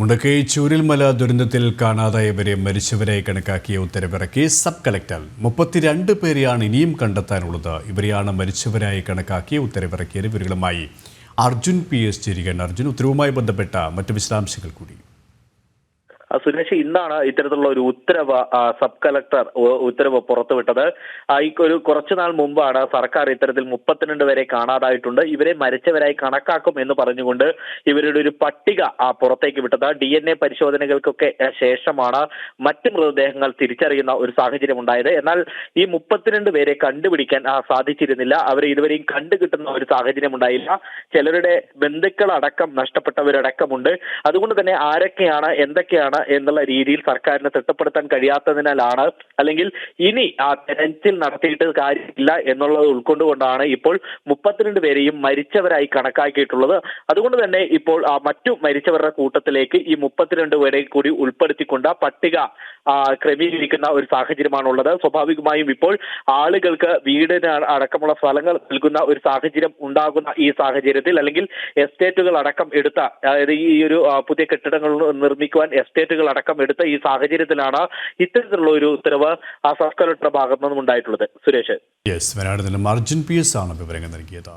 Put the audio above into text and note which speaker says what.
Speaker 1: മുണ്ടക്കൈ ചൂരൽമല ദുരന്തത്തിൽ കാണാതായവരെ മരിച്ചവരെ കണക്കാക്കിയ ഉത്തരവിറക്കി സബ് കളക്ടർ മുപ്പത്തിരണ്ട് പേരെയാണ് ഇനിയും കണ്ടെത്താനുള്ളത്. ഇവരെയാണ് മരിച്ചവരായി കണക്കാക്കിയ ഉത്തരവിറക്കിയത് ഇവരുമായി അർജുൻ പി എസ് ചിരികൻ. അർജുൻ ഉത്തരവുമായി ബന്ധപ്പെട്ട മറ്റ് വിശദാംശങ്ങൾ കൂടി.
Speaker 2: സുരേഷ് ഇന്നാണ് ഇത്തരത്തിലുള്ള ഒരു ഉത്തരവ് സബ് കലക്ടർ ഉത്തരവ് പുറത്തുവിട്ടത്. ഈ ഒരു കുറച്ചു നാൾ മുമ്പാണ് സർക്കാർ ഇത്തരത്തിൽ മുപ്പത്തിരണ്ട് വരെ കാണാതായിട്ടുണ്ട്. ഇവരെ മരിച്ചവരായി കണക്കാക്കും എന്ന് പറഞ്ഞുകൊണ്ട് ഇവരുടെ ഒരു പട്ടിക പുറത്തേക്ക് വിട്ടത്. ഡി എൻ എ പരിശോധനകൾക്കൊക്കെ ശേഷമാണ് മറ്റ് മൃതദേഹങ്ങൾ തിരിച്ചറിയുന്ന ഒരു സാഹചര്യം ഉണ്ടായത്. എന്നാൽ ഈ മുപ്പത്തിരണ്ട് പേരെ കണ്ടുപിടിക്കാൻ സാധിച്ചിരുന്നില്ല. അവരെ ഇതുവരെയും കണ്ടുകിട്ടുന്ന ഒരു സാഹചര്യം ഉണ്ടായില്ല. ചിലരുടെ ബന്ധുക്കളടക്കം നഷ്ടപ്പെട്ടവരടക്കമുണ്ട്. അതുകൊണ്ട് തന്നെ ആരൊക്കെയാണ് എന്തൊക്കെയാണ് എന്നുള്ള രീതിയിൽ സർക്കാരിനെ തിട്ടപ്പെടുത്താൻ കഴിയാത്തതിനാലാണ് അല്ലെങ്കിൽ ഇനി ആ തെരച്ചിൽ നടത്തിയിട്ട് കാര്യമില്ല എന്നുള്ളത് ഉൾക്കൊണ്ടുകൊണ്ടാണ് ഇപ്പോൾ മുപ്പത്തിരണ്ട് പേരെയും മരിച്ചവരായി കണക്കാക്കിയിട്ടുള്ളത്. അതുകൊണ്ട് തന്നെ ഇപ്പോൾ മറ്റു മരിച്ചവരുടെ കൂട്ടത്തിലേക്ക് ഈ മുപ്പത്തിരണ്ട് പേരെ കൂടി ഉൾപ്പെടുത്തിക്കൊണ്ട് പട്ടിക ക്രമീകരിക്കുന്ന ഒരു സാഹചര്യമാണുള്ളത്. സ്വാഭാവികമായും ഇപ്പോൾ ആളുകൾക്ക് വീടിന് അടക്കമുള്ള സ്ഥലങ്ങൾ നൽകുന്ന ഒരു സാഹചര്യം ഉണ്ടാകുന്ന ഈ സാഹചര്യത്തിൽ അല്ലെങ്കിൽ എസ്റ്റേറ്റുകൾ അടക്കം എടുത്ത അതായത് ഈ ഒരു പുതിയ കെട്ടിടങ്ങൾ നിർമ്മിക്കുവാൻ എസ്റ്റേറ്റുകൾ അടക്കം എടുത്ത ഈ സാഹചര്യത്തിലാണ് ഇത്തരത്തിലുള്ള ഒരു ഉത്തരവ് ആ സബ് കളക്ടറുടെ ഭാഗത്തു നിന്നും ഉണ്ടായിട്ടുള്ളത്. സുരേഷ്.
Speaker 1: യെസ് വയനാട് നിന്നും അർജുൻ പി എസ് ആണ് വിവരങ്ങൾ നൽകിയത്.